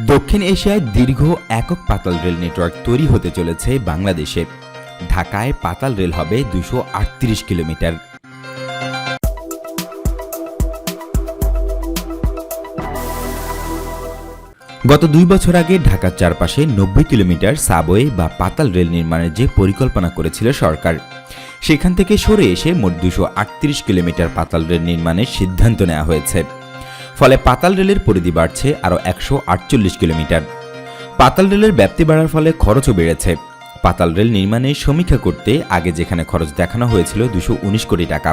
দক্ষিণ এশিয়ায় দীর্ঘ একক পাতাল রেল নেটওয়ার্ক তৈরি হতে চলেছে বাংলাদেশে। ঢাকায় পাতাল রেল হবে দুশো কিলোমিটার। গত দুই বছর আগে ঢাকার চারপাশে নব্বই কিলোমিটার সাবওয়ে বা পাতাল রেল নির্মাণের যে পরিকল্পনা করেছিল সরকার, সেখান থেকে সরে এসে মোট দুশো কিলোমিটার পাতাল রেল নির্মাণের সিদ্ধান্ত নেওয়া হয়েছে। ফলে পাতাল রেলের পরিধি বাড়ছে আরও একশো আটচল্লিশ কিলোমিটার। পাতাল রেলের ব্যাপ্তি বাড়ার ফলে খরচও বেড়েছে। পাতাল রেল নির্মাণে সমীক্ষা করতে আগে যেখানে খরচ দেখানো হয়েছিল দুশো কোটি টাকা,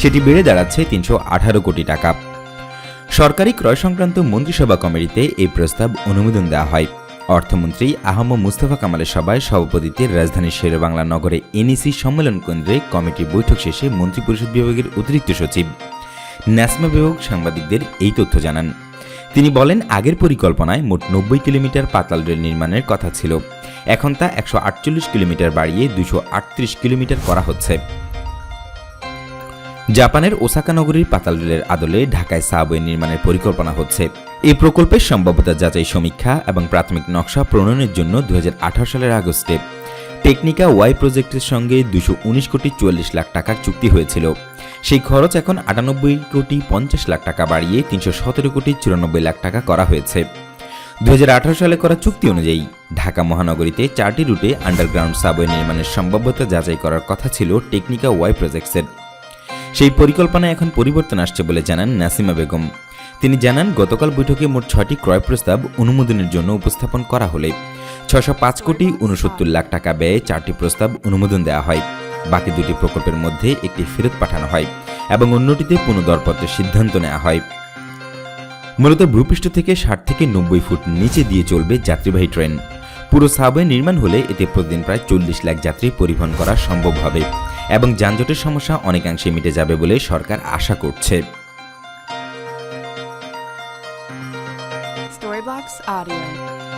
সেটি বেড়ে দাঁড়াচ্ছে তিনশো আঠারো কোটি টাকা। সরকারি ক্রয় সংক্রান্ত মন্ত্রিসভা কমিটিতে এই প্রস্তাব অনুমোদন দেওয়া হয়। অর্থমন্ত্রী আহম মুস্তফা কামালের সভায় সভাপতিত্বে রাজধানীর শেরেবাংলা নগরে এনইসি সম্মেলন কেন্দ্রে কমিটির বৈঠক শেষে মন্ত্রিপরিষদ বিভাগের অতিরিক্ত সচিব ন্যাসমা বিভাগ সাংবাদিকদের এই তথ্য জানান। তিনি বলেন, আগের পরিকল্পনায় মোট নব্বই কিলোমিটার পাতাল রেল নির্মাণের কথা ছিল। এখন তা একশো আটচল্লিশ কিলোমিটার বাড়িয়ে দুশো আটত্রিশ কিলোমিটার করা হচ্ছে। জাপানের ওসাকা নগরীর পাতাল রেলের আদলে ঢাকায় সাবওয়ে নির্মাণের পরিকল্পনা হচ্ছে। এই প্রকল্পের সম্ভাব্যতা যাচাই সমীক্ষা এবং প্রাথমিক নকশা প্রণয়নের জন্য দু হাজার আঠারো সালের আগস্টে। টেকনিকা ওয়াই প্রজেক্টের সঙ্গে দুশো কোটি চুয়াল্লিশ লাখ টাকার চুক্তি হয়েছিল। সেই খরচ এখন আটানব্বই কোটি পঞ্চাশ লাখ টাকা বাড়িয়ে তিনশো সতেরো কোটি চুরানব্বই লাখ টাকা করা হয়েছে। দু হাজার আঠারো সালে করা চুক্তি অনুযায়ী ঢাকা মহানগরীতে চারটি রুটে আন্ডারগ্রাউন্ড সাবওয়ে নির্মাণের সম্ভাব্যতা যাচাই করার কথা ছিল টেকনিকা ওয়াই প্রজেক্টসের সেই পরিকল্পনায় এখন পরিবর্তন আসছে বলে জানান নাসিমা বেগম। তিনি জানান, গতকাল বৈঠকে মোট ছয়টি ক্রয় প্রস্তাব অনুমোদনের জন্য উপস্থাপন করা হলে ছশো পাঁচ কোটি উনসত্তর লাখ টাকা ব্যয়ে চারটি প্রস্তাব অনুমোদন দেওয়া হয়। বাকি দুটি প্রকল্পের মধ্যে একটি ফেরত পাঠানো হয় এবং অন্যটিতে পুনঃদরপত্রের সিদ্ধান্ত নেওয়া হয়। মূলত ভূপৃষ্ঠ থেকে ষাট থেকে নব্বই ফুট নিচে দিয়ে চলবে যাত্রীবাহী ট্রেন। পুরো সাবওয়ে নির্মাণ হলে এতে প্রতিদিন প্রায় চল্লিশ লাখ যাত্রী পরিবহন করা সম্ভব হবে এবং যানজটের সমস্যা অনেকাংশে মিটে যাবে বলে সরকার আশা করছে। Audio.